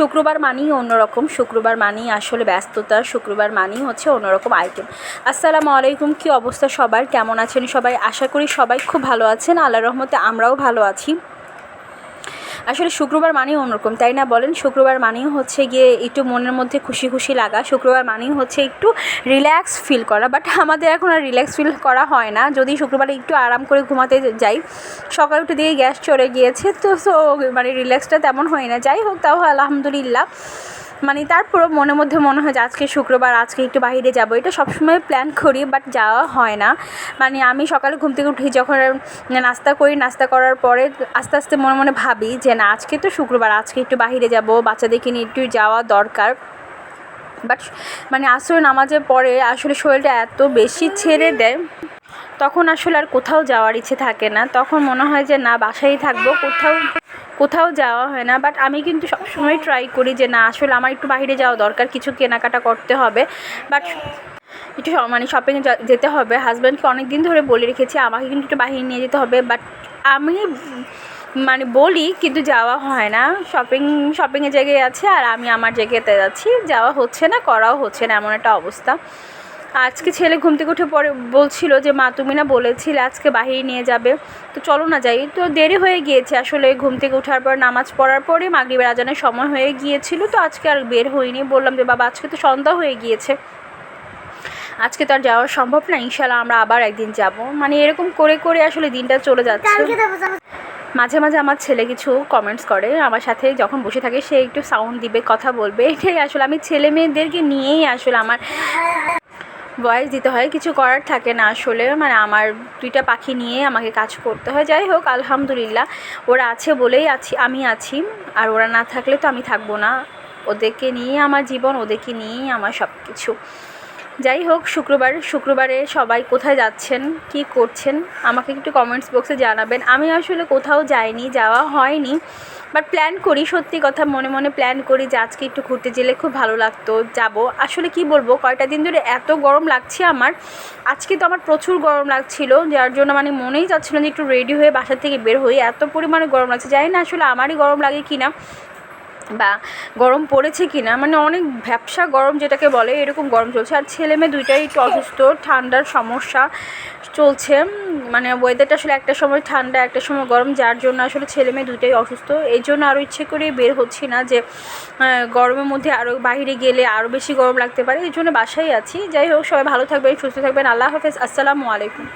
শুক্রবার মানেই অন্যরকম, শুক্রবার মানেই আসলে ব্যস্ততা, শুক্রবার মানেই হচ্ছে অন্যরকম আইটেম আসসালামু আলাইকুম, কি অবস্থা সবার? কেমন আছেন সবাই? আশা করি সবাই খুব ভালো আছেন। আল্লাহ রহমতে আমরাও ভালো আছি। আসলে শুক্রবার মানেই অন্যরকম, তাই না বলেন? শুক্রবার মানেই হচ্ছে গিয়ে একটু মনের মধ্যে খুশি খুশি লাগা, শুক্রবার মানেই হচ্ছে একটু রিল্যাক্স ফিল করা বাট আমাদের এখন আর রিল্যাক্স ফিল করা হয় না। যদি শুক্রবারে একটু আরাম করে ঘুমাতে যাই, সকাল উঠে দিয়ে গ্যাস চড়ে গিয়েছে, তো সো মানে রিল্যাক্সটা তেমন হয় না। যাই হোক, তাও আলহামদুলিল্লাহ। মানে তারপরও মনের মধ্যে মনে হয় যে আজকে শুক্রবার, আজকে একটু বাইরে যাব। এটা সবসময় প্ল্যান করি বাট যাওয়া হয় না। মানে আমি সকালে ঘুম থেকে উঠি, যখন নাস্তা করি, নাস্তা করার পরে আস্তে আস্তে মনে মনে ভাবি যে না, আজকে তো শুক্রবার, আজকে একটু বাইরে যাব, বাচ্চাদেরকে নিয়ে একটু যাওয়া দরকার। বাট মানে আসলে নামাজের পরে আসলে শরীরটা এত বেশি ছেড়ে দেয়, তখন আসলে আর কোথাও যাওয়ার ইচ্ছে থাকে না। তখন মনে হয় যে না, বাসায় থাকব, কোথাও কোথাও যাওয়া হয় না বাট আমি কিন্তু সবসময় ট্রাই করি যে না, আসলে আমার একটু বাইরে যাওয়া দরকার, কিছু কেনাকাটা করতে হবে। বাট একটু মানে শপিংয়ে যেতে হবে। হাজব্যান্ডকে অনেক দিন ধরে বলে রেখেছি, আমাকে কিন্তু একটু বাহিরে নিয়ে যেতে হবে। বাট আমি মানে বলি, কিন্তু যাওয়া হয় না। শপিং শপিংয়ের জায়গায় আছে, আর আমি আমার জায়গাতে যাচ্ছি যাওয়া হচ্ছে না, করাও হচ্ছে না, এমন একটা অবস্থা। আজকে ছেলে ঘুম থেকে উঠে পরে বলছিল যে মা তুমি না বলেছিলে আজকে বাহিরে নিয়ে যাবে। তো চলো না যাই। তো দেরি হয়ে গিয়েছে আসলে ঘুম থেকে ওঠার পর নামাজ পড়ার পরে মাগরিবের আজানের সময় হয়ে গিয়েছিল। তো আজকে আর বের হইনি। বললাম যে বাবা আজকে তো সন্ধ্যা হয়ে গিয়েছে। আজকে তো আর যাওয়া সম্ভব না। ইনশাল্লাহ আমরা আবার একদিন যাব। মানে এরকম করে করে আসলে দিনটা চলে যাচ্ছে। মাঝে মাঝে আমার ছেলে কিছু কমেন্টস করে। আমার সাথে যখন বসে থাকে সে একটু সাউন্ড দিবে কথা বলবে। এটাই আসলে আমি ছেলে মেয়েদেরকে নিয়েই আসলে আমার ভয়েস দিতে হয়, কিছু করার থাকে না আসলে। মানে আমার দুইটা পাখি নিয়ে আমাকে কাজ করতে হয়। যাই হোক, আলহামদুলিল্লাহ, ওরা আছে বলেই আছি, আমি আছি। আর ওরা না থাকলে তো আমি থাকব না। ওদেরকে নিয়ে আমার জীবন, ওদেরকে নিয়েই আমার সব কিছু যাই হোক, শুক্রবার, শুক্রবারে সবাই কোথায় যাচ্ছেন, কি করছেন, আমাকে একটু কমেন্টস বক্সে জানাবেন। আমি আসলে কোথাও যাইনি, যাওয়া হয়নি বাট প্ল্যান করি, সত্যি কথা মনে মনে প্ল্যান করি যে আজকে একটু ঘুরতে গেলে খুব ভালো লাগতো, যাব। আসলে কি বলব, কয়টা দিন ধরে এত গরম লাগছে আমার, আজকে তো আমার প্রচুর গরম লাগছিল, যার জন্য মানে মনেই যাচ্ছিল যে একটু রেডি হয়ে বাসা থেকে বের হই, এত পরিমাণে গরম লাগছে। জানি না আসলে আমারই গরম লাগে কি না বা গরম পড়েছে কি না মানে অনেক ভ্যাবসা গরম যেটাকে বলে, এরকম গরম চলছে। আর ছেলে মেয়ে দুইটাই একটু অসুস্থ, ঠান্ডার সমস্যা চলছে। মানে ওয়েদারটা আসলে একটা সময় ঠান্ডা, একটা সময় গরম, যার জন্য আসলে ছেলে মেয়ে দুইটাই অসুস্থ। এই জন্য আরও ইচ্ছে করে বের হচ্ছি না যে গরমের মধ্যে আরও বাইরে গেলে আরও বেশি গরম লাগতে পারে। এই জন্য বাসায় আছি। যাই হোক, সবাই ভালো থাকবেন, সুস্থ থাকবেন। আল্লাহ হাফেজ। আসসালামু আলাইকুম।